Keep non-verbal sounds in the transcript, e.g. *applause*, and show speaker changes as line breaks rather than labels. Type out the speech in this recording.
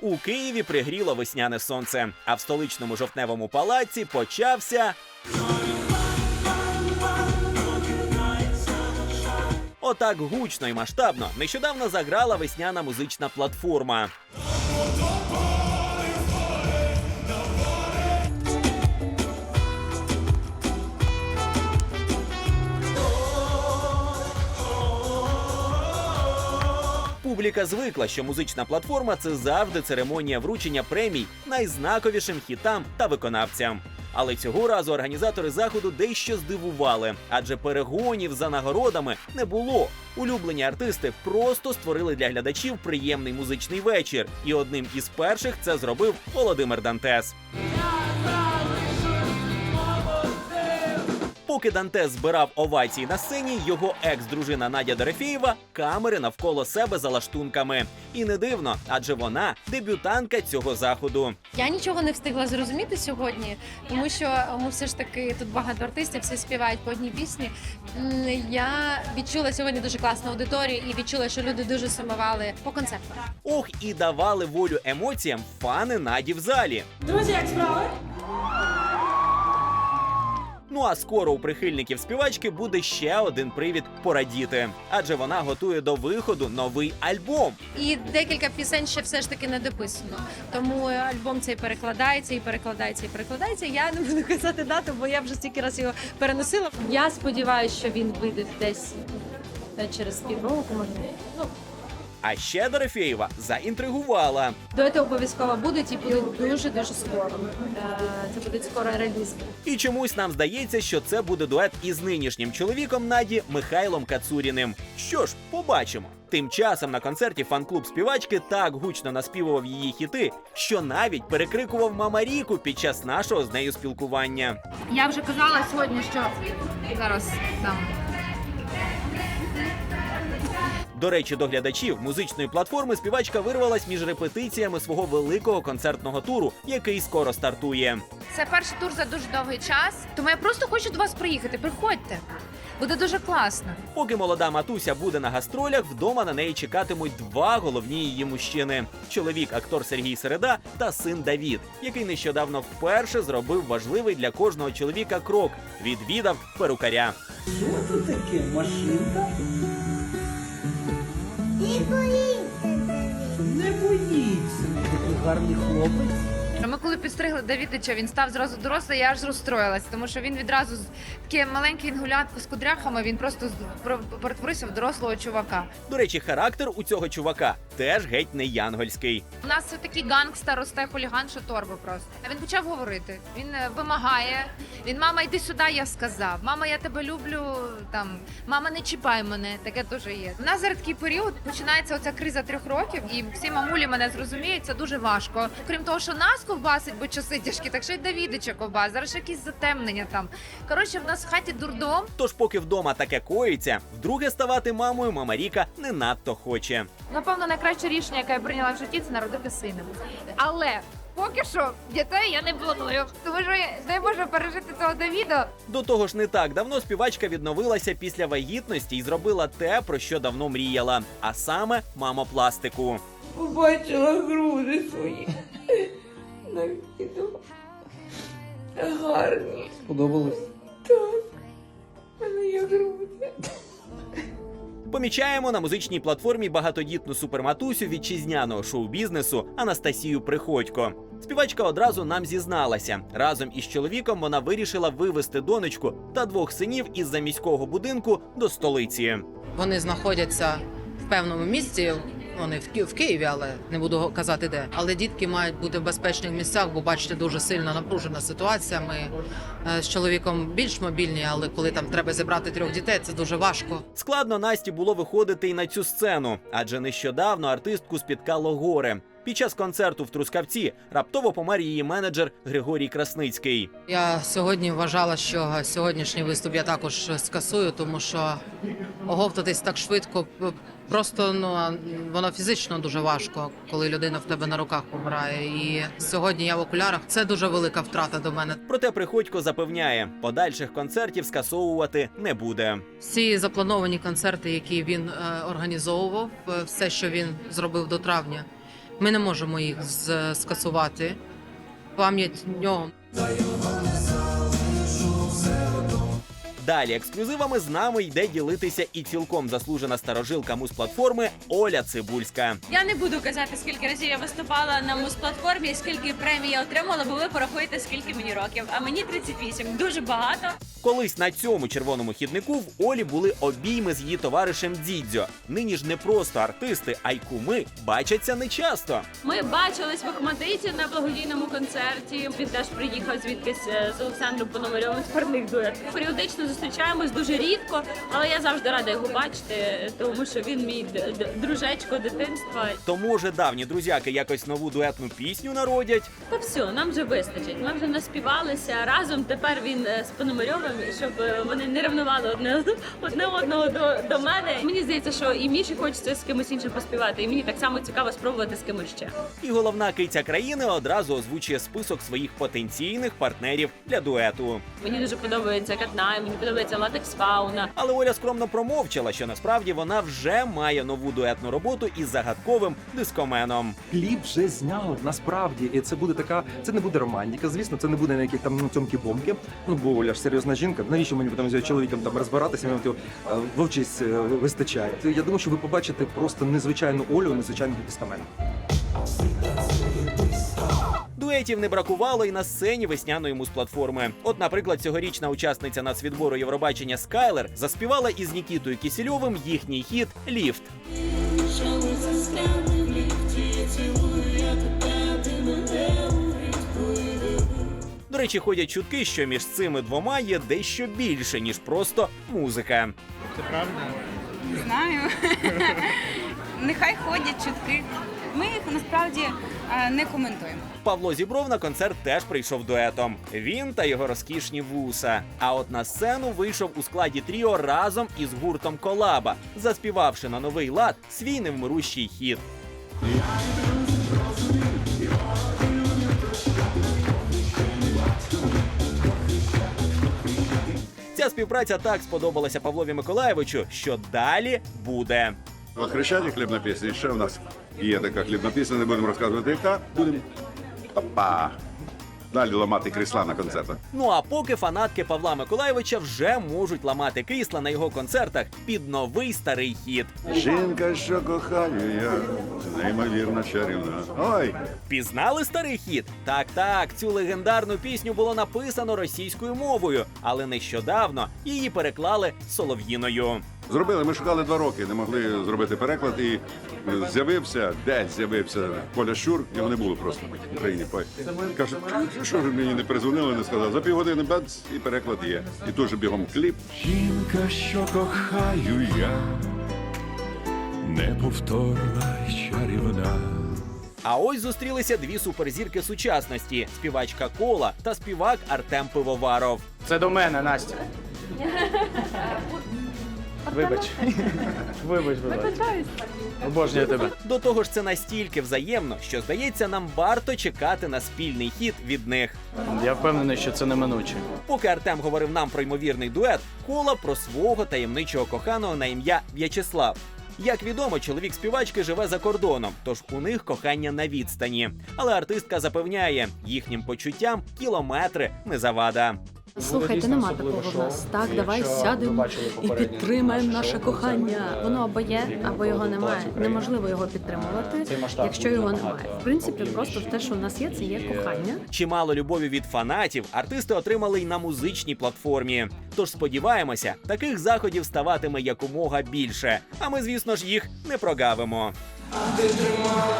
У Києві пригріло весняне сонце, а в столичному жовтневому палаці почався. Отак гучно і масштабно нещодавно заграла весняна музична платформа. Публіка звикла, що музична платформа це завжди церемонія вручення премій найзнаковішим хітам та виконавцям. Але цього разу організатори заходу дещо здивували, адже перегонів за нагородами не було. Улюблені артисти просто створили для глядачів приємний музичний вечір, і одним із перших це зробив Володимир Дантес. Поки Дантес збирав овації на сцені, його екс-дружина Надя Дорофєєва камери навколо себе за лаштунками. І не дивно, адже вона дебютантка цього заходу.
Я нічого не встигла зрозуміти сьогодні, тому що ну, все ж таки тут багато артистів, всі співають по одній пісні. Я відчула сьогодні дуже класну аудиторію і відчула, що люди дуже сумували по концерту.
Ох, і давали волю емоціям фани Наді в залі.
Друзі, як справи?
Ну а скоро у прихильників співачки буде ще один привід порадіти, адже вона готує до виходу новий альбом.
І декілька пісень ще все ж таки не дописано. Тому альбом цей перекладається і перекладається і перекладається. Я не буду казати дату, бо я вже стільки раз його переносила. Я сподіваюся, що він вийде десь е, через півроку, може. Ну,
А ще Дорофєєва заінтригувала.
Дуети обов'язково будуть і будуть дуже дуже скоро. Е, Це буде скоро реліз.
І чомусь нам здається, що це буде дует із нинішнім чоловіком Наді Михайлом Кацуріним. Що ж, побачимо. Тим часом на концерті фан-клуб співачки так гучно наспівував її хіти, що навіть перекрикував Мама Ріку під час нашого з нею спілкування.
Я вже казала сьогодні, що зараз там
До речі, до глядачів музичної платформи співачка вирвалась між репетиціями свого великого концертного туру, який скоро стартує.
це перший тур за дуже довгий час. Тому я просто хочу до вас приїхати. Приходьте. Буде дуже класно.
Поки молода матуся буде на гастролях, вдома на неї чекатимуть два головні її мужчини: чоловік, актор Сергій Середа та син Давід, який нещодавно вперше зробив важливий для кожного чоловіка крок відвідав перукаря.
Що це таке? Машинка?
Не боїться
боїться. Такий гарний хлопець.
Коли підстригли Давідича, він став зразу дорослий, я аж розстроїлась, тому що він відразу з таке маленький інгулятко з кудряхами, він просто з- про- перетворився в дорослого чувака.
До речі, характер у цього чувака теж геть не янгольський.
У нас це такий гангста росте хуліган, що торби просто. А він почав говорити. Він е, вимагає. Він мама, йди сюди, я сказав. Мама, я тебе люблю. Там мама, не чіпай мене. Таке теж є. У нас зараз такий період починається оця криза трьох років, і всі мамулі мене зрозуміють. Це дуже важко. Крім того, що нас ковбасить, бо часи тяжкі, так ще й Давідича ковбас. Зараз ще якісь затемнення там. Коротше, в нас в хаті дурдом.
Тож, поки вдома таке коїться, вдруге ставати мамою мама Ріка не надто хоче.
Напевно, найкраще рішення, яке я прийняла в житті, це народити сина. Але поки що дітей я не планую, тому що я не можу пережити цього Давіда.
До того ж, не так давно співачка відновилася після вагітності і зробила те, про що давно мріяла, а саме мамопластику.
Побачила груди свої. На відео. Гарні.
Сподобалось?
Так. Мене є груди.
Помічаємо на музичній платформі багатодітну суперматусю вітчизняного шоу-бізнесу Анастасію Приходько. Співачка одразу нам зізналася. Разом із чоловіком вона вирішила вивезти донечку та двох синів із заміського будинку до столиці.
Вони знаходяться в певному місці. Вони в Ки- в Києві, але не буду казати де. Але дітки мають бути в безпечних місцях, бо бачите, дуже сильно напружена ситуація. Ми е, з чоловіком більш мобільні, але коли там треба зібрати трьох дітей, це дуже важко.
Складно Насті було виходити й на цю сцену, адже нещодавно артистку спіткало горе. Під час концерту в Трускавці раптово помер її менеджер Григорій Красницький.
Я сьогодні вважала, що сьогоднішній виступ я також скасую, тому що оговтатись так швидко просто ну воно фізично дуже важко, коли людина в тебе на руках помирає. І сьогодні я в окулярах. Це дуже велика втрата до мене.
Проте Приходько запевняє, подальших концертів скасовувати не буде.
Всі заплановані концерти, які він е, організовував, е, все, що він зробив до травня, Ми не можемо їх з- скасувати. Пам'ять нього
Далі ексклюзивами з нами йде ділитися і цілком заслужена старожилка муз-платформи Оля Цибульська.
Я не буду казати, скільки разів я виступала на муз-платформі скільки премій я отримала, бо ви порахуєте, скільки мені років. А мені 38. Дуже багато.
Колись на цьому червоному хіднику в Олі були обійми з її товаришем Дідзьо. Нині ж не просто артисти, а й куми бачаться нечасто.
Ми бачились в Охматиті на благодійному концерті. Він теж приїхав звідкись е, з Олександром Пономарьовим парних дует. Періодично зустрічаємось дуже рідко, але я завжди рада його бачити, тому що він мій дружечко дитинства.
То може давні друзяки якось нову дуетну пісню народять.
Та все, нам вже вистачить. Ми вже наспівалися разом. Тепер він е, з Пономарьовим, і щоб е, вони не ревнували одне, одне одного до, до мене. Мені здається, що і Міші хочеться з кимось іншим поспівати, і мені так само цікаво спробувати з кимось ще.
І головна киця країни одразу озвучує список своїх потенційних партнерів для дуету.
Мені дуже подобається Катнай, мені подобається латекс фауна.
Але Оля скромно промовчала, що насправді вона вже має нову дуетну роботу із загадковим дискоменом.
Кліп вже зняли насправді, і це буде така. Це не буде романтика. Звісно, це не буде ніяких там ну, цьомки-бомки. Ну бо Оля ж серйозна жінка. Навіщо мені потім з чоловіком там розбиратися? Мені е, вовчись е, вистачає. Я думаю, що ви побачите просто незвичайну Олю, незвичайний дискомен.
Дуетів не бракувало і на сцені весняної муз-платформи. От, наприклад, цьогорічна учасниця нацвідбору Євробачення Скайлер заспівала із Нікітою Кісільовим їхній хіт Ліфт. Речі, ходять чутки, що між цими двома є дещо більше, ніж просто музика. Це правда?
Знаю. *laughs* Нехай ходять чутки. Ми їх насправді е, не коментуємо.
Павло Зібров на концерт теж прийшов дуетом. Він та його розкішні вуса. А от на сцену вийшов у складі тріо разом із гуртом Колаба, заспівавши на новий лад свій невмирущий хіт. Ця співпраця так сподобалася Павлові Миколаєвичу, що далі буде.
От Хрещаті хлібна пісня. Ще в нас є така хлібна пісня, не будемо розказувати, яка. Будемо Опа. Далі ламати крісла на концертах.
Ну а поки фанатки Павла Миколаєвича вже можуть ламати крісла на його концертах під новий старий хіт.
Жінка, що кохаю я, неймовірно чарівна. Ой!
Пізнали старий хіт? Так, так, цю легендарну пісню було написано російською мовою, але нещодавно її переклали солов'їною.
Зробили, ми шукали два роки, не могли зробити переклад і е, з'явився, десь з'явився Коля Щур, його не було просто в Україні. Каже, «Що- що ж мені не перезвонили, не сказали. За півгодини бац, і переклад є. І дуже бігом кліп.
Жінка, що кохаю я, неповторна й чарівна.
А ось зустрілися дві суперзірки сучасності: співачка Кола та співак Артем Пивоваров.
Це до мене, Настя. *laughs* Вибач. Вибач, вибач. Обожнюю тебе.
До того ж, це настільки взаємно, що здається, нам варто чекати на спільний хіт від них.
Я впевнений, що це неминуче.
Поки Артем говорив нам про ймовірний дует, кола про свого таємничого коханого на ім'я В'ячеслав. Як відомо, чоловік співачки живе за кордоном, тож у них кохання на відстані. Але артистка запевняє, їхнім почуттям кілометри не завада.
Слухайте, нема такого в нас. Так, давай сядемо і підтримаємо наше кохання.
Воно або є, або його немає. Неможливо його підтримувати, якщо його немає. В принципі, просто те, що у нас є, це є кохання.
Чимало любові від фанатів артисти отримали й на музичній платформі. Тож сподіваємося, таких заходів ставатиме якомога більше. А ми, звісно ж, їх не прогавимо.
Ти тримала